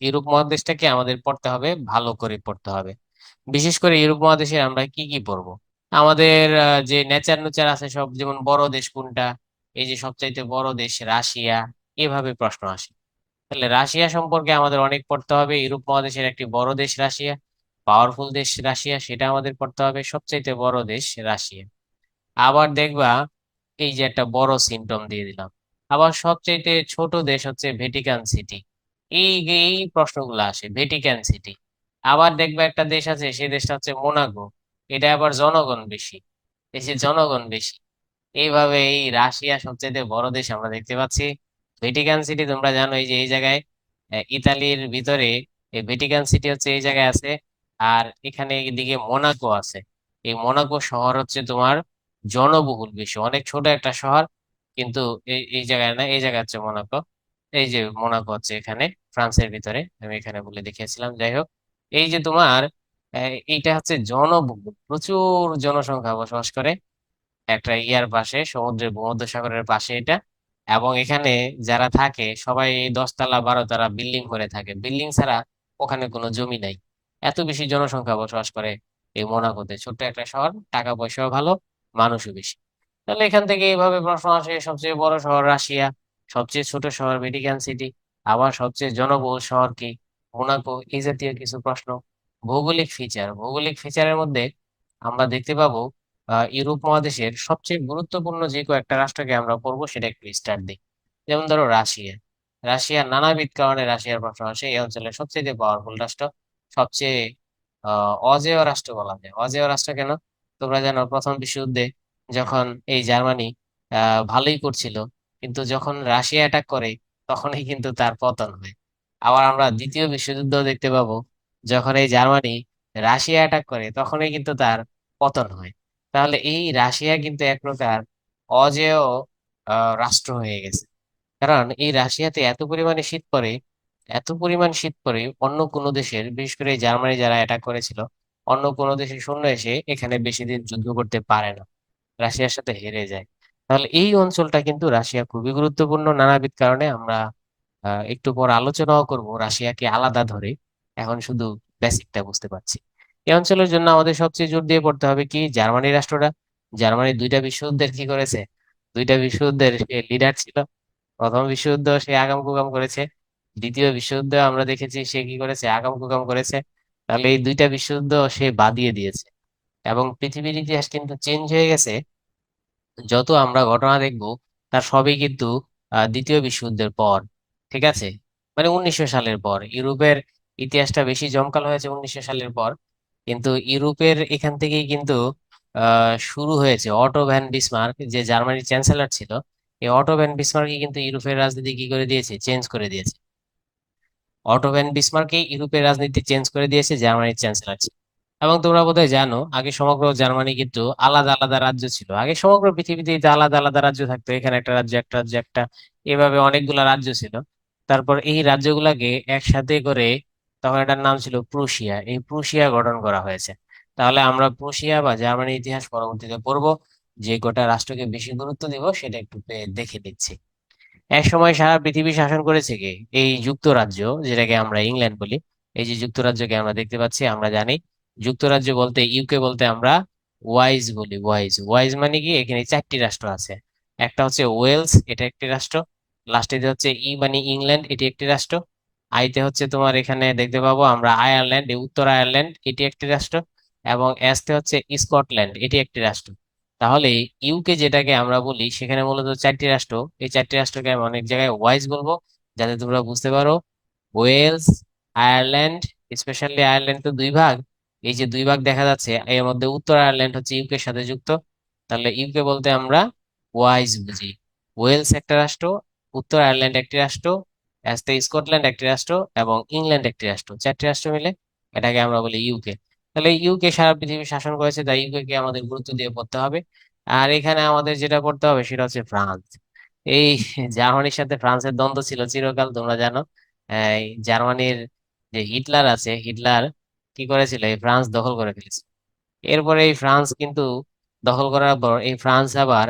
Europe মহাদেশটাকে আমাদের পড়তে হবে, ভালো করে পড়তে হবে। বিশেষ করে ইউরোপ মহাদেশে আমরা কি কি পড়ব? আমাদের যে নেচার নেচার আছে সব, যেমন বড় দেশ কোনটা? এই যে সবচাইতে বড় দেশ রাশিয়া, এভাবে প্রশ্ন আসে। তাহলে রাশিয়া সম্পর্কে আমাদের অনেক পড়তে হবে। ইউরোপ মহাদেশের একটি বড় দেশ রাশিয়া পাওয়ারফুল দেশ রাশিয়া, সেটা আমাদের পড়তে হবে। সবচাইতে বড় দেশ রাশিয়া। আবার দেখবা, এই যে একটা বড় সিম্পটম দিয়ে দিলাম। আবার সবচাইতে ছোট দেশ হচ্ছে ভ্যাটিকান সিটি এই এই প্রশ্নগুলো আসে ভ্যাটিকান সিটি আবার দেখবে একটা দেশ আছে, সেই দেশটা হচ্ছে মোনাকো এটা আবার জনগণ বেশি দেশের জনগণ বেশি। এইভাবে এই রাশিয়া সবচেয়ে বড় দেশ আমরা দেখতে পাচ্ছি। ভ্যাটিকান সিটি তোমরা জানো এই যে, এই জায়গায় ইতালির ভিতরে ভ্যাটিকান সিটি হচ্ছে এই জায়গায় আছে। আর এখানে এদিকে মোনাকো আছে। এই মোনাকো শহর হচ্ছে তোমার জনবহুল বেশি। অনেক ছোট একটা শহর, কিন্তু এই জায়গায় না, এই জায়গা হচ্ছে মোনাকো এই যে মোনাকো হচ্ছে এখানে, ফ্রান্সের ভিতরে, আমি এখানে বলে দেখিয়েছিলাম, যাই হোক। এই যে তোমার এইটা হচ্ছে জনবহুল প্রচুর জনসংখ্যা বসবাস করে। একটা ইয়ার পাশে সমুদ্রের ভূমধ্যসাগরের পাশে এটা। এবং এখানে যারা থাকে, সবাই দশতলা, বারোতলা বিল্ডিং করে থাকে। বিল্ডিং ছাড়া ওখানে কোনো জমি নাই। এত বেশি জনসংখ্যা বসবাস করে এই মোনাকোতে। ছোট্ট একটা শহর, টাকা পয়সাও ভালো, মানুষও বেশি। তাহলে এখান থেকে এইভাবে প্রশ্ন আসে, সবচেয়ে বড় শহর রাশিয়া। সবচেয়ে ছোট শহর ভ্যাটিকান সিটি আবার সবচেয়ে জনবহুল শহর কি? মোনাকো এই জাতীয় কিছু প্রশ্ন। ভৌগোলিক ফিচার ভৌগোলিক ফিচারের মধ্যে আমরা দেখতে পাবো ইউরোপ মহাদেশের সবচেয়ে গুরুত্বপূর্ণ যে কয়েকটা রাষ্ট্রকে আমরা পড়ব, সেটা একটু স্টার্ট দিই। যেমন ধরো রাশিয়া। রাশিয়ার নানাবিধ কারণে রাশিয়ার প্রশ্ন আসে, এই অঞ্চলের সবচেয়ে পাওয়ারফুল রাষ্ট্র, সবচেয়ে অজেয় রাষ্ট্র বলা যায়। অজেয় রাষ্ট্র কেন? তোমরা জানো, প্রথম বিশ্বযুদ্ধে যখন এই জার্মানি ভালোই করছিল কিন্তু যখন রাশিয়া অ্যাটাক করে, তখনই কিন্তু তার পতন হয়। আবার আমরা দ্বিতীয় বিশ্বযুদ্ধ দেখতে পাবো, যখন এই জার্মানি রাশিয়া অ্যাটাক করে, তখনই কিন্তু তার পতন হয়। তাহলে এই রাশিয়া কিন্তু এক প্রকার অজেয় রাষ্ট্র হয়ে গেছে। কারণ এই রাশিয়াতে এত পরিমাণে শীত পড়ে, এত পরিমাণ শীত পড়ে, অন্য কোনো দেশের, বিশেষ করে জার্মানি যারা অ্যাটাক করেছিল, অন্য কোনো দেশের সৈন্য এসে এখানে বেশি দিন যুদ্ধ করতে পারে না। রাশিয়ার সাথে হেরে যায়। তাহলে এই অঞ্চলটা কিন্তু রাশিয়া খুবই গুরুত্বপূর্ণ নানাবিধ কারণে আমরা একটু পর আলোচনাও করব রাশিয়াকে আলাদা ধরে। এখন শুধু বেসিকটা বুঝতে পারছি। এই অঞ্চলের জন্য আমাদের সবচেয়ে জোর দিয়ে পড়তে হবে কি? জার্মানি রাষ্ট্রটা। জার্মানি দুইটা বিশ্বযুদ্ধের কি করেছে? দুইটা বিশ্বযুদ্ধের লিডার ছিল। প্রথম বিশ্বযুদ্ধ সে আগাম কুকাম করেছে। দ্বিতীয় বিশ্বযুদ্ধ আমরা দেখেছি সে কি করেছে? আগাম কুগাম করেছে। তাহলে এই দুইটা বিশ্বযুদ্ধ সে বাদিয়ে দিয়েছে। এবং পৃথিবীর ইতিহাস কিন্তু চেঞ্জ হয়ে গেছে। যত আমরা ঘটনা দেখব, তার সবই কিন্তু দ্বিতীয় বিশ্বযুদ্ধের পর, ঠিক আছে? মানে উনিশশো সালের পর। ইউরোপের ইতিহাসটা বেশি জমকালো হয়েছে উনিশশো সালের পর। কিন্তু ইউরোপের এখান থেকেই কিন্তু শুরু হয়েছে অটো ভ্যান বিসমার্ক, যে জার্মানির চ্যান্সেলর ছিল। এই অটো ভ্যান বিসমার্কই কিন্তু ইউরোপের রাজনীতি কি করে দিয়েছে? চেঞ্জ করে দিয়েছে। অটো ভ্যান বিসমার্কই ইউরোপের রাজনীতি চেঞ্জ করে দিয়েছে, জার্মানির চ্যান্সেলর ছিল। এবং তোমরা বোধহয় জানো, আগে সমগ্র জার্মানি কিন্তু আলাদা আলাদা রাজ্য ছিল। আগে সমগ্র পৃথিবীতে আলাদা আলাদা রাজ্য থাকতো। এখানে একটা রাজ্য একটা রাজ্য, একটা এভাবে অনেকগুলা রাজ্য ছিল। তারপর এই রাজ্যগুলাকে একসাথে করে তখন এটার নাম ছিল প্রুশিয়া। এই প্রুশিয়া গঠন করা হয়েছে। তাহলে আমরা প্রুশিয়া বা জার্মানির ইতিহাস পরবর্তীতে পড়ব। যে গোটা রাষ্ট্রকে বেশি গুরুত্ব দিব, সেটা একটু দেখে দিচ্ছি এক সময় সারা পৃথিবী শাসন করেছে কে? এই যুক্তরাজ্য, যেটাকে আমরা ইংল্যান্ড বলি। এই যে যুক্তরাজ্যকে আমরা দেখতে পাচ্ছি, আমরা জানি যুক্তরাজ্য বলতে ইউকে বলতে আমরা ওয়াইজ বলি ওয়াইজ ওয়াইজ মানে কি? এখানে চারটি রাষ্ট্র আছে। একটা হচ্ছে ওয়েলস এটা একটি রাষ্ট্র। লাস্টে হচ্ছে ই মানে ইংল্যান্ড এটি একটি রাষ্ট্র। আইতে হচ্ছে তোমার এখানে দেখতে পাবো আমরা আয়ারল্যান্ড উত্তর আয়ারল্যান্ড এটি একটি রাষ্ট্র। এবং এসতে হচ্ছে স্কটল্যান্ড এটি একটি রাষ্ট্র। তাহলে ইউকে যেটাকে আমরা বলি, সেখানে মূলত চারটি রাষ্ট্র। এই চারটি রাষ্ট্রকে আমি অনেক জায়গায় ওয়াইজ বলব, যাতে তোমরা বুঝতে পারো। ওয়েলস আয়ারল্যান্ড স্পেশালি আয়ারল্যান্ড তো দুই ভাগ। এই যে দুই ভাগ দেখা যাচ্ছে, এর মধ্যে উত্তর আয়ারল্যান্ড হচ্ছে ইউকের সাথে যুক্ত। তাহলে ইউকে বলতে আমরা ওয়াইজ বুঝি। ওয়েলস একটা রাষ্ট্র, উত্তর আয়ারল্যান্ড একটি রাষ্ট্র অ্যাস্তে স্কটল্যান্ড একটি রাষ্ট্র এবং ইংল্যান্ড একটি রাষ্ট্র। চারটি রাষ্ট্র মিলে এটাকে আমরা বলি ইউকে তাহলে ইউকে সারা পৃথিবী শাসন করেছে, তাই ইউকে কে আমাদের গুরুত্ব দিয়ে পড়তে হবে। আর এখানে আমাদের যেটা পড়তে হবে সেটা হচ্ছে ফ্রান্স। এই জার্মানির সাথে ফ্রান্সের দ্বন্দ্ব ছিল চিরকাল, তোমরা জানো। জার্মানির যে হিটলার আছে, হিটলার কি করেছিল? এই ফ্রান্স দখল করে ফেলেছিল। এরপরে এই ফ্রান্স কিন্তু দখল করার পর এই ফ্রান্স আবার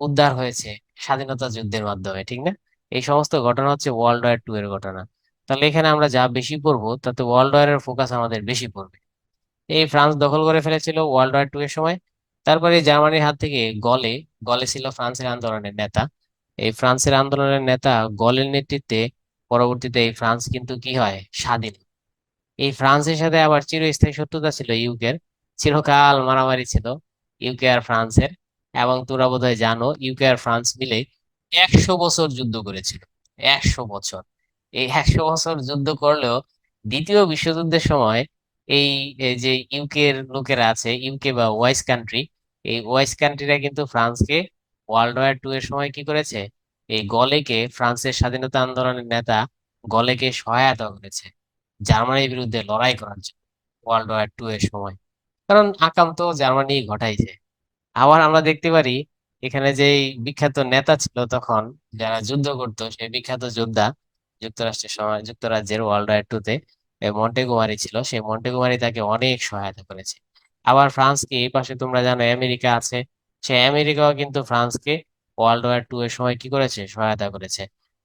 উদ্ধার হয়েছে স্বাধীনতা যুদ্ধের মাধ্যমে, ঠিক না? এই সমস্ত ঘটনা হচ্ছে ওয়ার্ল্ড ওয়ার টু এর ঘটনা। তাহলে এখানে আমরা যা বেশি পড়ব, তাতে ওয়ার্ল্ড ওয়ারের ফোকাস আমাদের বেশি পড়বে। এই ফ্রান্স দখল করে ফেলেছিল ওয়ার্ল্ড ওয়ার টু এর সময়। তারপরে জার্মানির হাত থেকে গলে গলে ছিল ফ্রান্সের আন্দোলনের নেতা। এই ফ্রান্সের আন্দোলনের নেতা গলের নেতৃত্বে পরবর্তীতে এই ফ্রান্স কিন্তু কি হয়? স্বাধীন। এই ফ্রান্সের সাথে আবার চিরস্থায়ী শত্রুতা ছিল ইউকের। চিরকাল মারামারি ছিল ইউকে আর ফ্রান্সের এবং তোমরা বোধহয় জানো ইউকে আর ফ্রান্স মিলে একশো বছর যুদ্ধ করেছিল। একশো বছর। এই একশো বছর যুদ্ধ করলেও দ্বিতীয় বিশ্বযুদ্ধের সময় এই এই যে ইউকের লোকেরা আছে, ইউকে বা ওয়াইস কান্ট্রি, এই ওয়াইস কান্ট্রিরা কিন্তু ফ্রান্সকে ওয়ার্ল্ড ওয়ার টু এর সময় কি করেছে? এই গলেকে, ফ্রান্সের স্বাধীনতা আন্দোলনের নেতা গলেকে সহায়তা করেছে। জার্মানির বিরুদ্ধে লড়াই করার জন্য ওয়ার্ল্ড ওয়ার টু এর সময়। কারণ আকাম তো জার্মানি ঘটাইছে। আবার আমরা দেখতে পারি, এখানে যে বিখ্যাত নেতা ছিল তখন, যারা যুদ্ধ করতো, সেই বিখ্যাত যোদ্ধা যুক্তরাষ্ট্রের সময়, যুক্তরাজ্যের ওয়ার্ল্ড ওয়ার টু তে মন্টেগোমারি ছিল। সেই মন্টেগোমারি তাকে অনেক সহায়তা করেছে। আবার ফ্রান্সকে, এই পাশে তোমরা জানো আমেরিকা আছে। সে আমেরিকাও কিন্তু ফ্রান্সকে ওয়ার্ল্ড ওয়ার টু এর সময় কি করেছে? সহায়তা করেছে।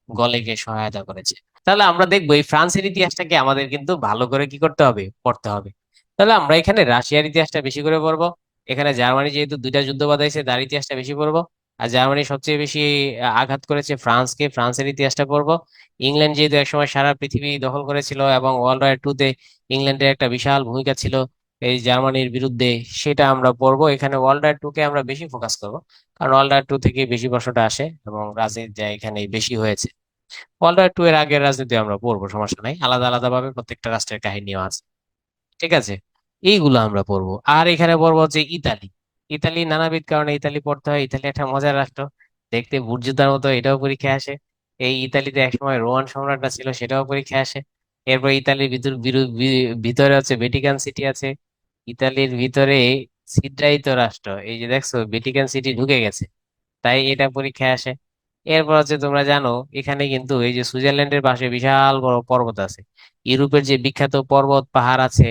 গলেকে সহায়তা করেছে। তাহলে আমরা দেখব এই ফ্রান্সের ইতিহাসটাকে আমাদের কিন্তু ভালো করে কি করতে হবে? পড়তে হবে। তাহলে আমরা এখানে রাশিয়ার ইতিহাসটা বেশি করে পড়ব। এখানে জার্মানি যেহেতু দুইটা যুদ্ধ বাধাইছে, তার ইতিহাসটা বেশি পড়ব। আর জার্মানি সবচেয়ে বেশি আঘাত করেছে ফ্রান্সকে। ফ্রান্সের ইতিহাসটা পড়ব। ইংল্যান্ড যেহেতু একসময় সারা পৃথিবী দখল করেছিল এবং ওয়ার্ল্ড ওয়ার টু তে ইংল্যান্ডের একটা বিশাল ভূমিকা ছিল এই জার্মানির বিরুদ্ধে সেটা আমরা পড়ব। এখানে ওয়ার্ল্ড ওয়ার টু কে আমরা বেশি ফোকাস করব, কারণ ওয়ার্ল্ড ওয়ার টু থেকে বেশি প্রশ্নটা আসে এবং রাজনীতি যা এখানে বেশি হয়েছে। ওয়ার্ল্ড ওয়ার টু এর আগের রাজনীতি আমরা পড়ব, সমস্যা নাই। আলাদা আলাদা ভাবে প্রত্যেকটা রাষ্ট্রের কাহিনীও আছে। ঠিক আছে? এইগুলো আমরা পড়ব। আর এখানে পড়ব হচ্ছে ইতালি। ইতালি নানাবিধ কারণে ইতালি পড়তে হয়। ইতালি একটা মজার রাষ্ট্র। দেখতে বুর্জুদার মতো, এটাও পরীক্ষায় আসে। এই ইতালিতে একসময় রোমান সম্রাটটা ছিল, সেটাও পরীক্ষায় আসে। এরপর ইতালির ভিতর ভিতরে হচ্ছে ভ্যাটিকান সিটি আছে। ইতালির ভিতরে ছিদ্রায়িত রাষ্ট্র। এই যে দেখছ ভ্যাটিকান সিটি ঢুকে গেছে। তাই এটা পরীক্ষায় আসে। এরপর হচ্ছে তোমরা জানো, এখানে কিন্তু এই যে সুইজারল্যান্ডের পাশে বিশাল বড় পর্বত আছে। ইউরোপের যে বিখ্যাত পর্বত পাহাড় আছে,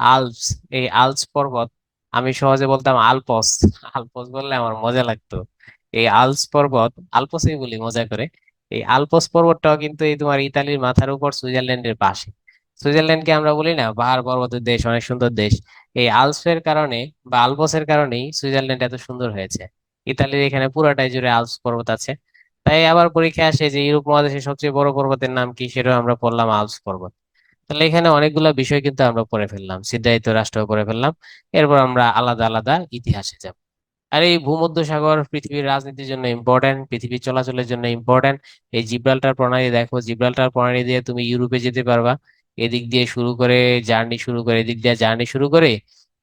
আল্পস, এই আল্পস পর্বত, আমি সহজে বলতাম আলপস। আলপস বললে আমার মজা লাগতো। এই আল্পস পর্বত, আলপসই বলি মজা করে, এই আলপস পর্বতটাও কিন্তু এই তোমার ইতালির মাথার উপর সুইজারল্যান্ডের পাশে। সুইজারল্যান্ডকে আমরা বলি না পাহাড় পর্বতের দেশ, অনেক সুন্দর দেশ। এই আল্পসের কারণে বা আলপসের কারণেই সুইজারল্যান্ড এত সুন্দর হয়েছে। ইতালির এখানে পুরাটাই জুড়ে আল্পস পর্বত আছে। তাই আবার পরীক্ষা আসে যে ইউরোপ মহাদেশের সবচেয়ে বড় পর্বতের নাম কি, সেটাও আমরা পড়লাম আল্পস পর্বত। তাহলে এখানে অনেকগুলো বিষয় কিন্তু আমরা পড়ে ফেললাম, সিদ্ধায়িত রাষ্ট্র পড়ে ফেললাম। এরপর আমরা আলাদা আলাদা ইতিহাসে যাব। আর এই ভূমধ্যসাগর পৃথিবীর রাজনীতির জন্য ইম্পর্টেন্ট পৃথিবীর চলাচলের জন্য ইম্পর্টেন্ট এই জিব্রাল্টার প্রণালী দেখো, জিব্রাল্টার প্রণালী দিয়ে তুমি ইউরোপে যেতে পারবা। এদিক দিয়ে শুরু করে জার্নি শুরু করে, এদিক দিয়ে জার্নি শুরু করে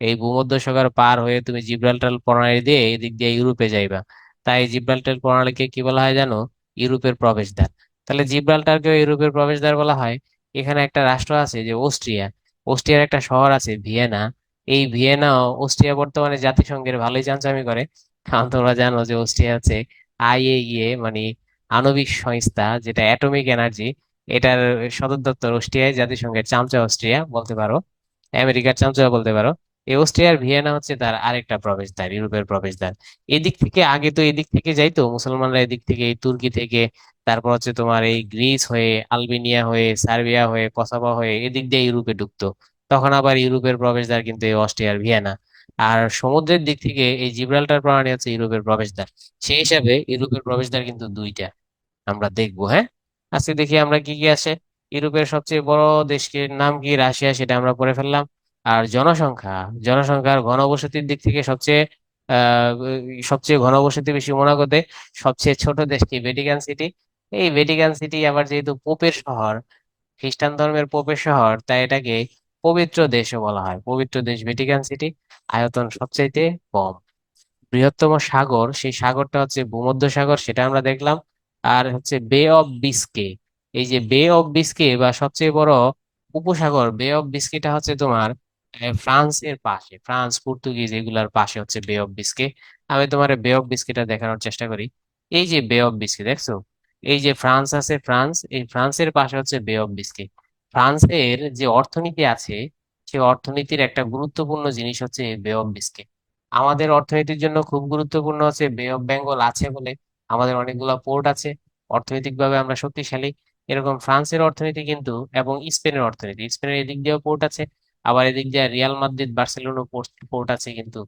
এই ভূমধ্যসাগর পার হয়ে তুমি জিব্রাল্টার প্রণালী দিয়ে এদিক দিয়ে ইউরোপে যাইবা। তাই জিব্রাল্টার প্রণালীকে কি বলা হয় জানো? ইউরোপের প্রবেশদ্বার। তাহলে জিব্রাল্টারকেও ইউরোপের প্রবেশদ্বার বলা হয়। এখানে একটা রাষ্ট্র আছে যে অস্ট্রিয়া। অস্ট্রিয়ার একটা শহর আছে ভিয়েনা। এই ভিয়েনাও অস্ট্রিয়া বর্তমানে জাতিসংঘের ভালোই চামচামি করে। কারণ তোমরা জানো যে অস্ট্রিয়া হচ্ছে আইএইএ মানে আণবিক সংস্থা যেটা অ্যাটমিক এনার্জি। এটার সদর দপ্তর অস্ট্রিয়ায় জাতিসংঘের চামচা অস্ট্রিয়া বলতে পারো, আমেরিকার চামচা বলতে পারো। এই অস্ট্রিয়ার ভিয়েনা হচ্ছে তার আরেকটা প্রবেশদ্বার, ইউরোপের প্রবেশদ্বার। এদিক থেকে, আগে তো এদিক থেকে যাইতো মুসলমানরা এদিক থেকে, এই তুর্কি থেকে, তারপর হচ্ছে তোমার এই গ্রিস হয়ে, আলবেনিয়া হয়ে, সার্বিয়া হয়ে কসাভো হয়ে, এদিক দিয়ে ইউরোপে ঢুকতো। তখন আবার ইউরোপের প্রবেশদ্বার কিন্তু এই অস্ট্রিয়ার ভিয়েনা। আর সমুদ্রের দিক থেকে, এই জিব্রাল্টার প্রণালী হচ্ছে ইউরোপের প্রবেশদ্বার। সেই হিসাবে ইউরোপের প্রবেশদ্বার কিন্তু দুইটা, আমরা দেখব হ্যাঁ? আজকে দেখি আমরা কি কি আছে। ইউরোপের সবচেয়ে বড় দেশটির নাম কি? রাশিয়া, সেটা আমরা পড়ে ফেললাম। আর জনসংখ্যা, জনসংখ্যার ঘনবসতির দিক থেকে সবচেয়ে সবচেয়ে ঘনবসতি বেশি মোনাকোতে সবচেয়ে ছোট দেশটি ভ্যাটিকান সিটি এই ভ্যাটিকান সিটি আবার যেহেতু পোপের শহর, খ্রিস্টান ধর্মের পোপের শহর, তাই এটাকে পবিত্র দেশও বলা হয়। পবিত্র দেশ ভ্যাটিকান সিটি আয়তন সবচাইতে কম। বৃহত্তম সাগর, সেই সাগরটা হচ্ছে ভূমধ্য সাগর সেটা আমরা দেখলাম। আর হচ্ছে বে অফ বিস্কে এই যে বে অফ বিস্কে বা সবচেয়ে বড় উপসাগর বে অফ বিস্কেটা হচ্ছে তোমার আহ, ফ্রান্সের পাশে। ফ্রান্স পর্তুগিজ এগুলার পাশে হচ্ছে বে অফ বিস্কে আমি তোমার বে অফ বিস্কেটা দেখানোর চেষ্টা করি। এই যে বে অফ বিস্কে দেখছ? এই যে ফ্রান্স আছে ফ্রান্স এই ফ্রান্সের পাশে হচ্ছে বে অফ বিস্কে ফ্রান্সের যে অর্থনীতি আছে সেই অর্থনীতির একটা গুরুত্বপূর্ণ জিনিস হচ্ছে বে অফ বিস্কে আমাদের অর্থনীতির জন্য খুব গুরুত্বপূর্ণ হচ্ছে বে অফ বেঙ্গল আছে বলে আমাদের অনেকগুলো পোর্ট আছে। অর্থনৈতিকভাবে আমরা শক্তিশালী। এরকম ফ্রান্সের অর্থনীতি কিন্তু এবং স্পেনের অর্থনীতি। স্পেনের এদিক দিয়েও পোর্ট আছে, আবার এদিক দিয়ে রিয়াল মাদ্রিদ বার্সেলোনা পোর্ট আছে কিন্তু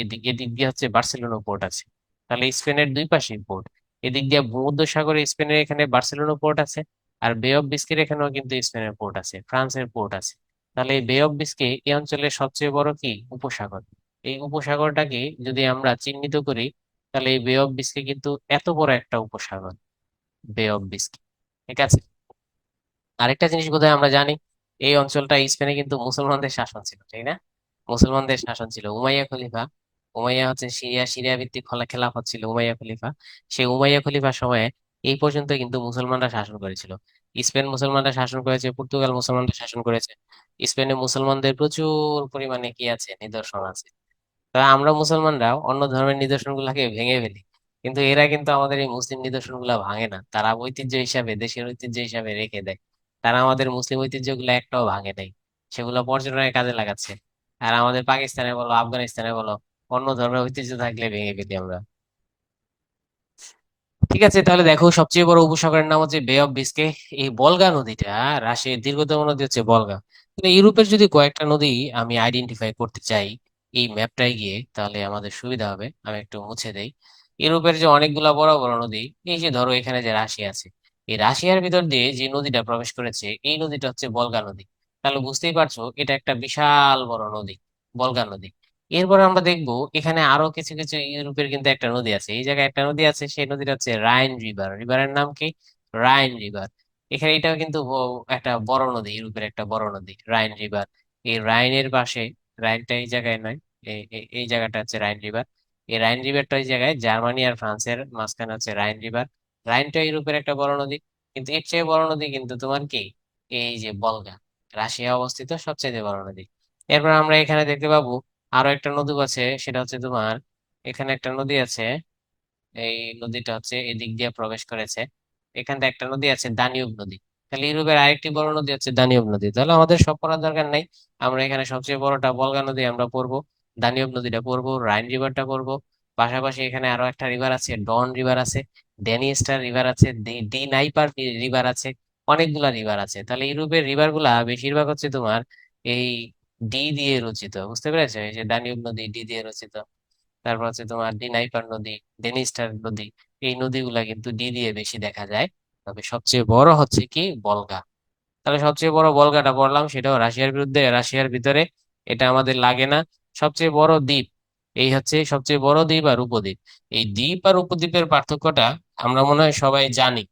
এদিক এদিক দিয়ে হচ্ছে বার্সেলোনা পোর্ট আছে। তাহলে স্পেনের দুই পাশেই পোর্ট এদিক দিয়ে ভূমধ্যসাগরে স্পেনের এখানে বার্সেলোনা পোর্ট আছে, আর বে অফ বিস্কির এখানেও কিন্তু স্পেনের পোর্ট আছে, ফ্রান্সের পোর্ট আছে। তাহলে বে অফ বিস্কে এই অঞ্চলের সবচেয়ে বড় কি? উপসাগর। এই উপসাগরটাকে যদি আমরা চিহ্নিত করি তাহলে এই বে অফ বিস্কে কিন্তু এত বড় একটা উপসাগর বে অফ বিস্কি ঠিক আছে? আরেকটা জিনিস বোধহয় আমরা জানি, এই অঞ্চলটা স্পেনে কিন্তু মুসলমানদের শাসন ছিল ঠিক না? মুসলমানদের শাসন ছিল। উমাইয়া খলিফা, উমাইয়া হচ্ছে সিরিয়া সিরিয়া ভিত্তিক খোলা খেলাফত ছিল উমাইয়া খলিফা। সেই উমাইয়া খলিফার সময়ে এই পর্যন্ত কিন্তু মুসলমানরা শাসন করেছিল। স্পেন মুসলমানরা শাসন করেছে, পর্তুগাল মুসলমানরা শাসন করেছে। স্পেনে মুসলমানদের প্রচুর পরিমাণে কি আছে? নিদর্শন আছে। তা আমরা মুসলমানরা অন্য ধর্মের নিদর্শন গুলাকে ভেঙে ফেলি। কিন্তু এরা কিন্তু আমাদের এই মুসলিম নিদর্শনগুলা ভাঙে না। তারা ঐতিহ্য হিসাবে, দেশের ঐতিহ্য হিসাবে রেখে দেয়। তারা আমাদের মুসলিম ঐতিহ্যগুলো একটাও ভাঙে নাই। সেগুলো পর্যটনের কাজে লাগাচ্ছে। আর আমাদের পাকিস্তানে বলো, আফগানিস্তানে বলো, অন্য ধর্মের ঐতিহ্য থাকলে ভেঙে ফেলি আমরা। ঠিক আছে, তাহলে দেখো, সবচেয়ে বড় উপসাগরের নাম হচ্ছে বে অফ বিস্কে এই বলগা নদীটা রাশিয়ার দীর্ঘতম নদী হচ্ছে বলগা। ইউরোপের যদি কয়েকটা নদী আমি আইডেন্টিফাই করতে চাই এই ম্যাপটায় গিয়ে তাহলে আমাদের সুবিধা হবে। আমি একটু মুছে দেই। ইউরোপের যে অনেকগুলা বড় বড় নদী, এই যে ধরো এখানে যে রাশিয়া আছে, এই রাশিয়ার ভিতর দিয়ে যে নদীটা প্রবেশ করেছে, এই নদীটা হচ্ছে বলগা নদী। তাহলে বুঝতেই পারছ, এটা একটা বিশাল বড় নদী বলগা নদী। এরপর আমরা দেখব, এখানে আরও কিছু কিছু ইউরোপের কিন্তু একটা নদী আছে। এই জায়গায় একটা নদী আছে, সেই নদীটা হচ্ছে রাইন রিভার রিভারের নাম কি? রাইন রিভার এখানে এটাও কিন্তু একটা বড় নদী, ইউরোপের একটা বড় নদী রাইন রিভার এই রাইনের পাশে রাইনটা এই জায়গায় নয়। এই জায়গাটা হচ্ছে রাইন রিভার এই রাইন রিভারটা এই জায়গায় জার্মানি আর ফ্রান্সের মাঝখানে হচ্ছে রাইন রিভার রাইনটা ইউরোপের একটা বড় নদী, কিন্তু এর চেয়ে বড় নদী কিন্তু তোমার কি? এই যে বলগা। রাশিয়া অবস্থিত সবচেয়ে বড় নদী। এরপর আমরা এখানে দেখতে পাবো আরও একটা নদী আছে, সেটা হচ্ছে তোমার, এখানে একটা নদী আছে। এই নদীটা হচ্ছে এদিক দিয়ে প্রবেশ করেছে। এখানে একটা নদী আছে দানিউব নদী। তাহলে ইউরোপের আরেকটি বড় নদী হচ্ছে দানিউব নদী। তাহলে আমাদের সব পড়ার দরকার নাই। আমরা এখানে সবচেয়ে বড়টা বলগা নদী আমরা পড়ব দানিউব নদীটা পড়ব, রাইন রিভারটা পড়ব। পাশাপাশি এখানে আরও একটা রিভার আছে, ডন রিভার আছে ডেনিস্টার রিভার আছে, ডি নাইপার রিভার আছে, অনেকগুলা রিভার আছে। তাহলে ইউরোপের রিভারগুলা বেশিরভাগ হচ্ছে তোমার এই ডি দিয়ে রচিত, বুঝতে পেরেছ? এই যে দানিউব নদী, ডি দিয়ে রচিত। তারপর হচ্ছে তোমার ডি নাইপার নদী ডেনিস্টার নদী, এই নদীগুলা কিন্তু ডি দিয়ে বেশি দেখা যায়। তবে সবচেয়ে বড় হচ্ছে কি বলগা। তাহলে সবচেয়ে বড় বলগাটা পড়লাম, সেটাও রাশিয়ার বিরুদ্ধে, রাশিয়ার ভিতরে, এটা আমাদের লাগে না। সবচেয়ে বড় দ্বীপ, এই হচ্ছে সবচেয়ে বড় দ্বীপ আর উপদ্বীপ। এই দ্বীপ আর উপদ্বীপের পার্থক্যটা আমরা মনে হয় সবাই জানি।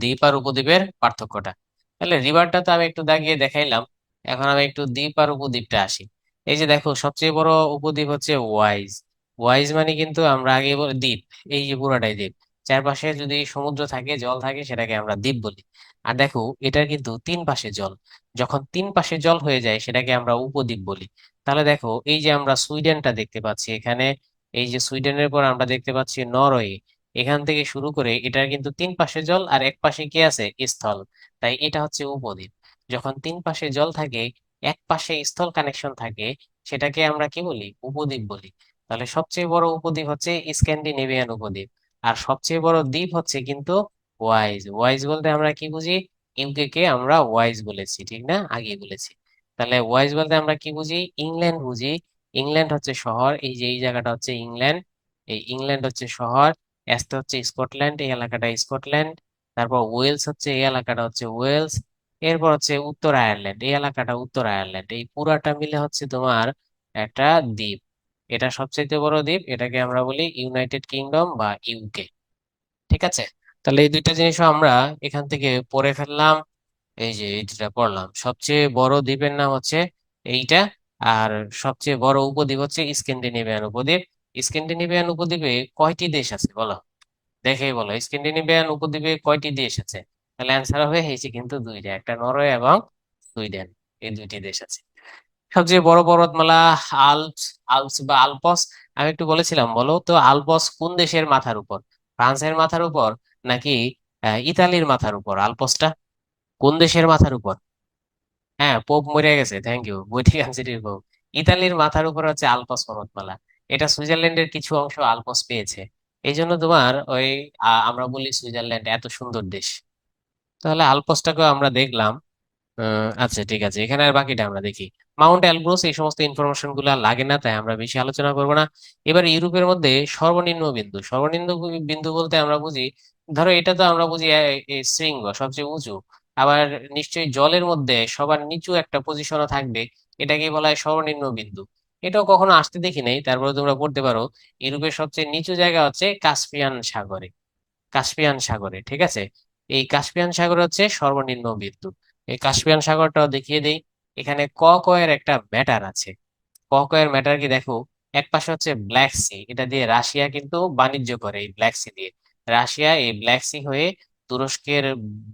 দ্বীপ আর উপদ্বীপের পার্থক্যটা। তাহলে রিভারটা তো আমি একটু দাগিয়ে দেখাইলাম, এখন আমি একটু দ্বীপ আর উপদ্বীপটা আসি। এই যে দেখো, সবচেয়ে বড় উপদ্বীপ হচ্ছে ওয়াইজ। ওয়াইজ মানে কিন্তু আমরা আগে দ্বীপ, এই যে পুরাটাই দ্বীপ। চারপাশে যদি সমুদ্র থাকে, জল থাকে, সেটাকে আমরা দ্বীপ বলি। আর দেখো, এটার কিন্তু তিন পাশে জল। যখন তিন পাশে জল হয়ে যায়, সেটাকে আমরা উপদ্বীপ বলি। তাহলে দেখো, এই যে আমরা সুইডেনটা দেখতে পাচ্ছি, এখানে এই যে সুইডেনের পর আমরা দেখতে পাচ্ছি নরওয়ে। এখান থেকে শুরু করে এটার কিন্তু তিন পাশে জল, আর এক পাশে কি আছে? স্থল। তাই এটা হচ্ছে উপদ্বীপ। যখন তিন পাশে জল থাকে, এক পাশে স্থল কানেকশন থাকে, সেটাকে আমরা কি বলি? উপদ্বীপ বলি। তাহলে সবচেয়ে বড় উপদ্বীপ হচ্ছে স্ক্যান্ডিনেভিয়ান উপদ্বীপ। আর সবচেয়ে বড় দ্বীপ হচ্ছে কিন্তু ওয়াইজ। ওয়াইজ বলতে আমরা কি বুঝি? ইউকে কে আমরা ওয়াইজ বলেছি, ঠিক না? আগে বলেছি। তাহলে ওয়াইজ বলতে আমরা কি বুঝি? ইংল্যান্ড বুঝি। ইংল্যান্ড হচ্ছে শহর, এই যে এই জায়গাটা হচ্ছে ইংল্যান্ড। এই ইংল্যান্ড হচ্ছে শহর এসতে হচ্ছে স্কটল্যান্ড, এই এলাকাটা স্কটল্যান্ড। তারপর ওয়েলস হচ্ছে, এই এলাকাটা হচ্ছে ওয়েলস। এরপর হচ্ছে উত্তর আয়ারল্যান্ড, এই এলাকাটা উত্তর আয়ারল্যান্ড। এই পুরাটা মিলে হচ্ছে তোমার একটা দ্বীপ। এটা সবচেয়ে বড় দ্বীপ, এটাকে আমরা বলি ইউনাইটেড কিংডম বা ইউকে ঠিক আছে? তাহলে এই দুইটা জিনিসও আমরা এখান থেকে পড়ে ফেললাম, এই যে এই দুটা পড়লাম। সবচেয়ে বড় দ্বীপের নাম হচ্ছে এইটা, আর সবচেয়ে বড় উপদ্বীপ হচ্ছে স্ক্যান্ডিনেভিয়ান উপদ্বীপ। স্ক্যান্ডিনেভিয়ান উপদ্বীপে কয়টি দেশ আছে বলো? দেখেই বলো স্ক্যান্ডিনেভিয়ান উপদ্বীপে কয়টি দেশ আছে? তাহলে অ্যান্সার হয়ে হয়েছে কিন্তু দুইটা, একটা নরওয়ে এবং সুইডেন। এই দুইটি দেশ আছে। সবচেয়ে বড় পর্বতমালা আল্পস আল্পস বা আলপস, আমি একটু বলেছিলাম, বলো তো আলপস কোন দেশের মাথার উপর? ফ্রান্সের মাথার উপর নাকি ইতালির মাথার উপর? আলপসটা কোন দেশের মাথার উপর? হ্যাঁ পোপ মরে গেছে থ্যাংক ইউ ভ্যাটিকান সিটির পোপ ইতালির মাথার উপর হচ্ছে আলপস পর্বতমালা। এটা সুইজারল্যান্ডের কিছু অংশ আলপস পেয়েছে। এই জন্য তোমার ওই আমরা বলি সুইজারল্যান্ড এত সুন্দর দেশ। তাহলে আলপসটাকেও আমরা দেখলাম। আচ্ছা ঠিক আছে। এখানে আর বাকিটা আমরা দেখি। মাউন্ট এলব্রুস এই সমস্ত ইনফরমেশনগুলা লাগে না, তাই আমরা বেশি আলোচনা করব না। এবার ইউরোপের মধ্যে সর্বনিম্ন বিন্দু। সর্বনিম্ন বিন্দু বলতে আমরা বুঝি, ধরো এটা তো আমরা বুঝি শৃঙ্গ সবচেয়ে উঁচু। আবার নিশ্চয়ই জলের মধ্যে সবার নিচু একটা পজিশনও থাকবে এটাকে বলা হয় সর্বনিম্ন বিন্দু। এটাও কখনো আসতে দেখি নাই, তারপরে তোমরা পড়তে পারো। ইউরোপের সবচেয়ে নিচু জায়গা হচ্ছে কাস্পিয়ান সাগরে। কাস্পিয়ান সাগরে, ঠিক আছে? এই কাস্পিয়ান সাগর হচ্ছে সর্বনিম্ন বিন্দু। এই কাস্পিয়ান সাগরটাও দেখিয়ে দেই। এখানে ক ক এর একটা ম্যাটার আছে। ক ক এর ম্যাটার কি দেখো? এক পাশে হচ্ছে ব্ল্যাক সি এটা দিয়ে রাশিয়া কিন্তু বাণিজ্য করে এই ব্ল্যাক সি দিয়ে। রাশিয়া এই ব্ল্যাক সি হয়ে তুরস্কের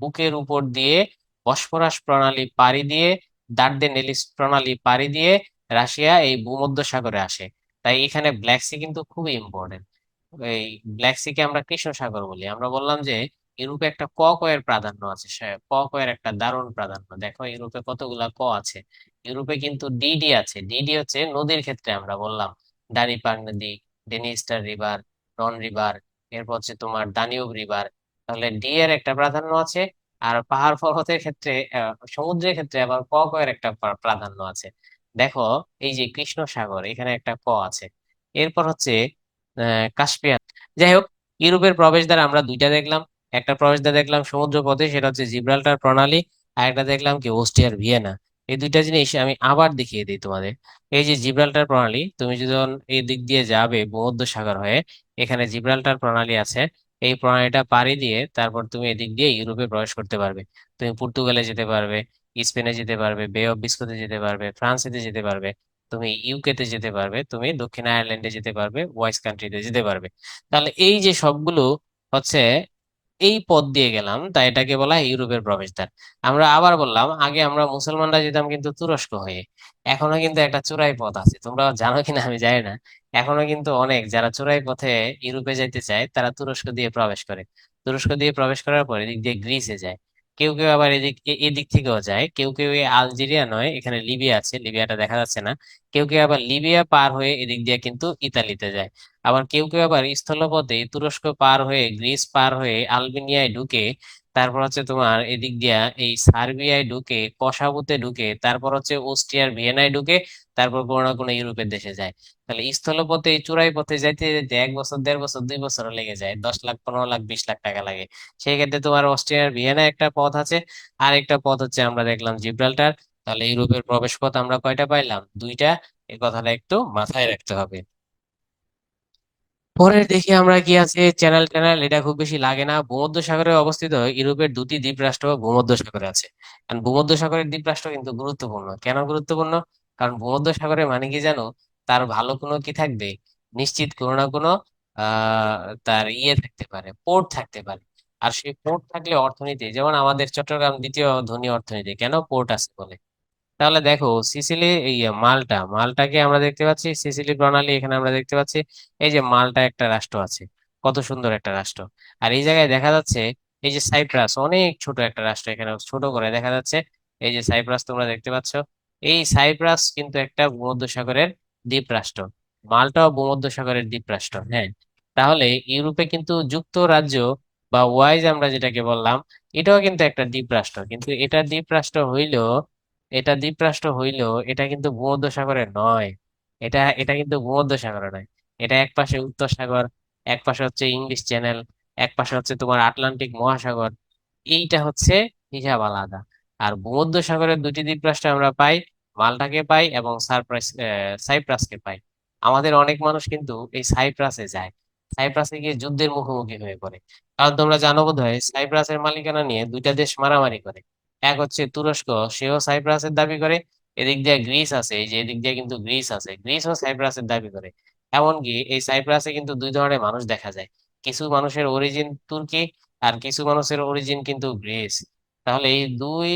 বুকের উপর দিয়ে বসফরাস প্রণালী পাড়ি দিয়ে দার্ডেনেলিস প্রণালী পাড়ি দিয়ে রাশিয়া এই ভূমধ্য সাগরে আসে। তাই এখানে ব্ল্যাক সি কিন্তু খুবই ইম্পর্টেন্ট এই ব্ল্যাক সি কে আমরা কৃষ্ণ সাগর বলি। আমরা বললাম যে ইউরোপে একটা ক ক এর প্রাধান্য আছে ক ক এর একটা দারুণ প্রাধান্য। দেখো ইউরোপে কতগুলা ক আছে? ইউরোপে কিন্তু ডিডি আছে। ডিডি হচ্ছে নদীর ক্ষেত্রে আমরা বললাম। দানিপার নদী ডেনিস্টার রিভার, রন রিভার, এরপর হচ্ছে তোমার দানিউব রিভার। তাহলে ডি এর একটা প্রাধান্য আছে, আর পাহাড় পর্বতের ক্ষেত্রে সমুদ্রের ক্ষেত্রে আবার ক ক এর একটা প্রাধান্য আছে। দেখো, এই যে কৃষ্ণ সাগর, এখানে একটা ক আছে। এরপর হচ্ছে আহ কাস্পিয়ান। যাই হোক, ইউরোপের প্রবেশ প্রবেশদ্বার আমরা দুইটা দেখলাম। একটা প্রবেশদ্বার দেখলাম সমুদ্র পথে সেটা হচ্ছে জিব্রাল্টার, প্রণালী, আর একটা দেখলাম কি অস্ট্রিয়ার ভিয়েনা। এই দুইটা জিনিস আমি আবার দেখিয়ে দিই তোমাদের। এই যে জিব্রাল্টার, প্রণালী, তুমি যখন এই দিক দিয়ে যাবে ভূমধ্যসাগর হয়ে, এখানে জিব্রাল্টার, প্রণালী আছে। এই প্রণালীটা পাড়ি দিয়ে তারপর তুমি এদিক দিয়ে ইউরোপে প্রবেশ করতে পারবে। তুমি পর্তুগালে যেতে পারবে, স্পেনে যেতে পারবে, বে অফ বিস্কোতে যেতে পারবে, ফ্রান্সেতে যেতে পারবে, তুমি ইউকে তে যেতে পারবে, তুমি দক্ষিণ আয়ারল্যান্ডে যেতে পারবে, ওয়াইস কান্ট্রিতে যেতে পারবে। তাহলে এই যে সবগুলো হচ্ছে এই পথ দিয়ে গেলাম, তাই এটাকে বলা হয় ইউরোপের প্রবেশদ্বার। আমরা আবার বললাম, আগে আমরা মুসলমানরা যেতাম কিন্তু তুরস্ক হয়ে। এখনও কিন্তু একটা চোরাই পথ আছে। তোমরা জানো কিনা আমি জানি না। এখনও কিন্তু অনেক যারা চোরাই পথে ইউরোপে যাইতে চায়, তারা তুরস্ক দিয়ে প্রবেশ করে। তুরস্ক দিয়ে প্রবেশ করার পর এদিক দিয়ে গ্রিসে যায়। কেউ কেউ আবার এদিক এদিক থেকেও যায়। কেউ কেউ আলজেরিয়া নয়, এখানে লিবিয়া আছে। লিবিয়াটা দেখা যাচ্ছে না। কেউ কেউ আবার লিবিয়া পার হয়ে এদিক দিয়ে কিন্তু ইতালিতে যায়। আবার কেউ কেউ আবার স্থলপথে তুরস্ক পার হয়ে, গ্রিস পার হয়ে, আলবেনিয়ায় ঢুকে, তারপর হচ্ছে তোমার এদিক দিয়া এই সার্বিয়ায় ঢুকে কসাভুতে ঢুকে, তারপর হচ্ছে অস্ট্রিয়ার ভিয়েনায় ঢুকে, তারপর কোনো না কোনো ইউরোপের দেশে যায়। তাহলে স্থলপথে, এই চূড়াই পথে যাইতে যেতে এক বছর, দেড় বছর, দুই বছর লেগে যায়। দশ লাখ, পনেরো লাখ, বিশ লাখ টাকা লাগে। সেই ক্ষেত্রে তোমার অস্ট্রিয়ার ভিয়েনা একটা পথ আছে। আর একটা পথ হচ্ছে আমরা দেখলাম জিব্রাল্টার। তাহলে ইউরোপের প্রবেশ পথ আমরা কয়টা পাইলাম? দুইটা। এই কথাটা একটু মাথায় রাখতে হবে। পরে দেখি আমরা কি আছে, চ্যানেল ট্যানেল, এটা খুব বেশি লাগে না। ভূমধ্যসাগরে অবস্থিত ইউরোপের দুটি দ্বীপ দ্বীপরাষ্ট্র ভূমধ্যসাগরে আছে। কারণ ভূমধ্যসাগরের দ্বীপরাষ্ট্র কিন্তু গুরুত্বপূর্ণ। কেন গুরুত্বপূর্ণ? কারণ ভূমধ্যসাগরে মানে কি জানো? তার ভালো কোনো কি থাকবে? নিশ্চিত কোনো না কোনো তার ইয়ে থাকতে পারে, পোর্ট থাকতে পারে। আর সেই পোর্ট থাকলে অর্থনীতি, যেমন আমাদের চট্টগ্রাম দ্বিতীয় ধনী অর্থনীতি, কেন পোর্ট আছে বলে? তাহলে দেখো সিসিলি এই মালটা, মালটাকে আমরা দেখতে পাচ্ছি, সিসিলি প্রণালী এখানে আমরা দেখতে পাচ্ছি, এই যে মালটা একটা রাষ্ট্র আছে, কত সুন্দর একটা রাষ্ট্র। আর এই জায়গায় দেখা যাচ্ছে এই যে সাইপ্রাস, অনেক ছোট একটা রাষ্ট্র এখানে, ছোট করে দেখা যাচ্ছে, এই যে সাইপ্রাস তোমরা দেখতে পাচ্ছ। এই সাইপ্রাস কিন্তু একটা ভূমধ্যসাগরের দ্বীপ রাষ্ট্র মালটাও ভূমধ্যসাগরের দ্বীপ রাষ্ট্র হ্যাঁ। তাহলে ইউরোপে কিন্তু যুক্তরাজ্য বা ওয়াইজ আমরা যেটাকে বললাম, এটাও কিন্তু একটা দ্বীপ রাষ্ট্র কিন্তু এটা দ্বীপ রাষ্ট্র হইলেও এটা দ্বীপরাষ্ট্র হইলেও এটা কিন্তু ভূমধ্যসাগরে নয়। এটা এটা কিন্তু ভূমধ্যসাগরে নয়। এটা এক পাশে উত্তর সাগর এক পাশে হচ্ছে ইংলিশ চ্যানেল এক পাশে হচ্ছে তোমার আটলান্টিক মহাসাগর। এইটা হচ্ছে হিসাব আলাদা। আর ভূমধ্যসাগরের দুটি দ্বীপরাষ্ট্র আমরা পাই মাল্টাকে পাই এবং আহ, সাইপ্রাসকে পাই। আমাদের অনেক মানুষ কিন্তু এই সাইপ্রাসে যায়। সাইপ্রাসে গিয়ে যুদ্ধের মুখোমুখি হয়ে পড়ে। কারণ তোমরা জানো বোধহয় সাইপ্রাসের মালিকানা নিয়ে দুইটা দেশ মারামারি করে। এক হচ্ছে তুরস্ক, সেও সাইপ্রাসের দাবি করে। এদিক দিয়ে গ্রিস আছে, এই যে এদিক দিয়ে কিন্তু গ্রিস আছে, গ্রিসও সাইপ্রাসের দাবি করে। এমনকি এই সাইপ্রাসে কিন্তু দুই ধরনের মানুষ দেখা যায়, কিছু মানুষের অরিজিন তুর্কি আর কিছু মানুষের অরিজিন কিন্তু গ্রিস। তাহলে এই দুই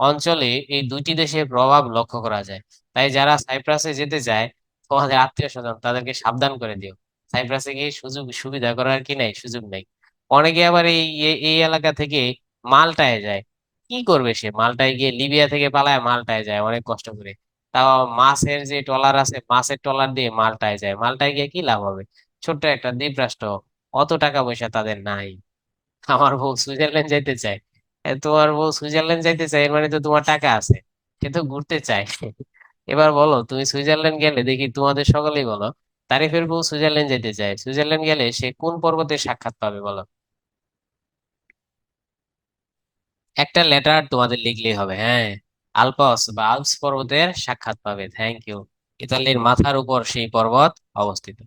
অঞ্চলে এই দুইটি দেশের প্রভাব লক্ষ্য করা যায়। তাই যারা সাইপ্রাসে যেতে চায়, তোমাদের আত্মীয় স্বজন তাদেরকে সাবধান করে দিও। সাইপ্রাসে গিয়ে সুযোগ, সুবিধা করার কি নাই? সুযোগ নেই। অনেকে আবার এই এই এই এলাকা থেকে মাল্টায় যায়। কি করবে সে? মালটায় গিয়ে লিবিয়া থেকে পালায়, মালটায় যায়, অনেক কষ্ট করে। তাও মাছের যে ট্রলার আছে, মাছের ট্রলার দিয়ে মালটায় যায়। মালটায় গিয়ে কি লাভ হবে? ছোট্ট একটা দ্বীপ রাষ্ট্র অত টাকা পয়সা তাদের নাই। আমার বউ সুইজারল্যান্ড যাইতে চায়। তোমার বউ সুইজারল্যান্ড যাইতে চায়, এর মানে তো তোমার টাকা আছে। সে তো ঘুরতে চায়। এবার বলো, তুমি সুইজারল্যান্ড গেলে, দেখি তোমাদের সকলেই বলো, তারিফের বউ সুইজারল্যান্ড যেতে চায়। সুইজারল্যান্ড গেলে সে কোন পর্বতে সাক্ষাৎ পাবে বলো? একটা লেটার তোমাদের লিখলেই হবে হ্যাঁ। আলপস বা আল্পস পর্বতের সাক্ষাৎ পাবে থ্যাংক ইউ ইতালির মাথার উপর সেই পর্বত অবস্থিত।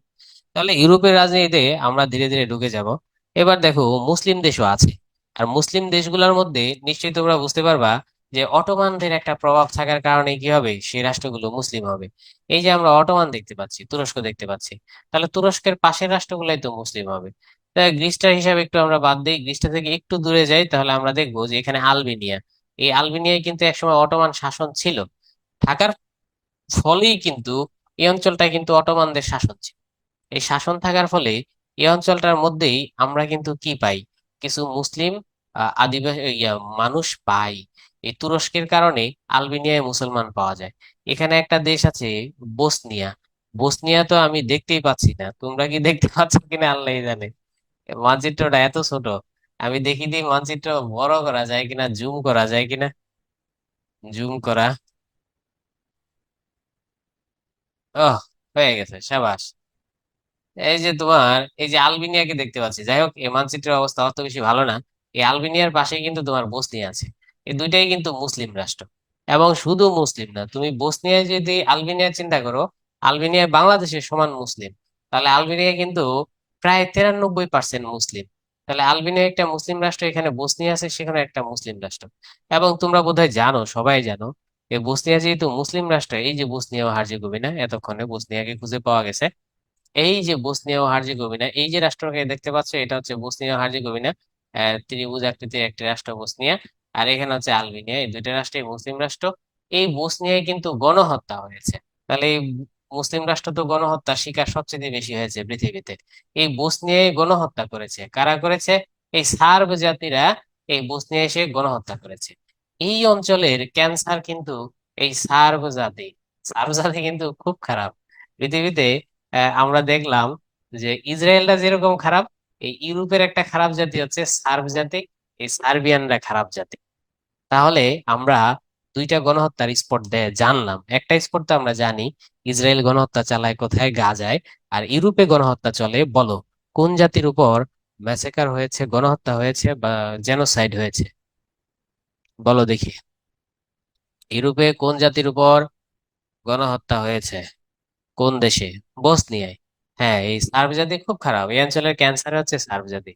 তাহলে ইউরোপের রাজনীতিতে আমরা ধীরে ধীরে ঢুকে যাব। এবার দেখো, মুসলিম দেশও আছে। আর মুসলিম দেশগুলোর মধ্যে নিশ্চয়ই তোমরা বুঝতে পারবা যে অটোমানদের একটা প্রভাব থাকার কারণে কি হবে? সেই রাষ্ট্রগুলো মুসলিম হবে। এই যে আমরা অটোমান দেখতে পাচ্ছি, তুরস্ক দেখতে পাচ্ছি। তাহলে তুরস্কের পাশের রাষ্ট্রগুলাই তো মুসলিম হবে। গ্রিসটার হিসাবে একটু আমরা বাদ দিই। গ্রিসটা থেকে একটু দূরে যাই, তাহলে আমরা দেখব যে এখানে আলবেনিয়া। এই আলবেনিয়ায় কিন্তু একসময় অটোমান শাসন ছিল। থাকার ফলেই কিন্তু এই অঞ্চলটা কিন্তু অটোমানদের শাসন ছিল। এই শাসন থাকার ফলে এই অঞ্চলটার মধ্যেই আমরা কিন্তু কি পাই? কিছু মুসলিম আদিবাসী মানুষ পাই। এই তুরস্কের কারণে আলবেনিয়ায় মুসলমান পাওয়া যায়। এখানে একটা দেশ আছে, বসনিয়া। বসনিয়া তো আমি দেখতেই পাচ্ছি না। তোমরা কি দেখতে পাচ্ছ কিনা আল্লাহ জানে। মানচিত্রটা এত ছোট, আমি দেখি দিই মানচিত্র বড় করা যায় কিনা, জুম করা যায় কিনা? জুম করা। ওহ, হয়ে গেছে, সাবাস। এই যে তোমার, এই যে আলবেনিয়াকে দেখতে পাচ্ছি, যাই হোক এই মানচিত্রের অবস্থা অত বেশি ভালো না। এই আলবেনিয়ার পাশে কিন্তু তোমার বসনিয়া আছে। এই দুইটাই কিন্তু মুসলিম রাষ্ট্র, এবং শুধু মুসলিম না, তুমি বসনিয়ায় যদি আলবেনিয়া চিন্তা করো আলবেনিয়া বাংলাদেশের সমান মুসলিম, তাহলে আলবেনিয়া কিন্তু প্রায় তিরানব্বই পার্সেন্ট মুসলিম। তাহলে আলবেনিয়া একটা মুসলিম রাষ্ট্র, এখানে বসনিয়া আছে, সেখানে একটা মুসলিম রাষ্ট্র। এবং তোমরা বোধহয় জানো, সবাই জানো এই বসনিয়া যেহেতু মুসলিম রাষ্ট্র, এই যে বসনিয়া ও হার্জেগোভিনা, এতক্ষণে বসনিয়াকে খুঁজে পাওয়া গেছে। এই যে বসনিয়া ও হার্জেগোভিনা, এই যে রাষ্ট্রকে দেখতে পাচ্ছ, এটা হচ্ছে বসনিয়া ও হার্জেগোভিনা ত্রিভুজ আকৃতির একটি রাষ্ট্র বসনিয়া, আর এখানে হচ্ছে আলবেনিয়া, এই দুইটা রাষ্ট্রই মুসলিম রাষ্ট্র। এই বসনিয়ায় কিন্তু গণহত্যা হয়েছে। তাহলে এই মুসলিম রাষ্ট্র তো গণহত্যার শিকার সবচেয়ে বেশি হয়েছে পৃথিবীতে। এই বসনিয়ায় গণহত্যা করেছে। কারা করেছে? এই সার্ব জাতিরা এই বসনিয়ায় এসে গণহত্যা করেছে। এই অঞ্চলের ক্যান্সার কিন্তু এই সার্ব জাতি সার্ব জাতি কিন্তু খুব খারাপ। পৃথিবীতে আমরা দেখলাম যে ইসরায়েলরা যেরকম খারাপ, এই ইউরোপের একটা খারাপ জাতি হচ্ছে সার্ব জাতি, এই সার্বিয়ানরা খারাপ জাতি। তাহলে আমরা দুইটা গণহত্যার স্পট জানলাম। একটা স্পট তো আমরা জানি ইসরায়েল গণহত্যা চালায় কোথায়? গাজায়। আর ইউরোপে গণহত্যা চলে, বলো, কোন জাতির উপর ম্যাসেকার হয়েছে, গণহত্যা হয়েছে বা জেনোসাইড হয়েছে? বলো দেখি। ইউরোপে কোন জাতির উপর গণহত্যা হয়েছে? কোন দেশে? বসনিয়ায়। হ্যাঁ এই সার্ব জাতি খুব খারাপ। এই অঞ্চলের ক্যান্সার হচ্ছে সার্ব জাতি।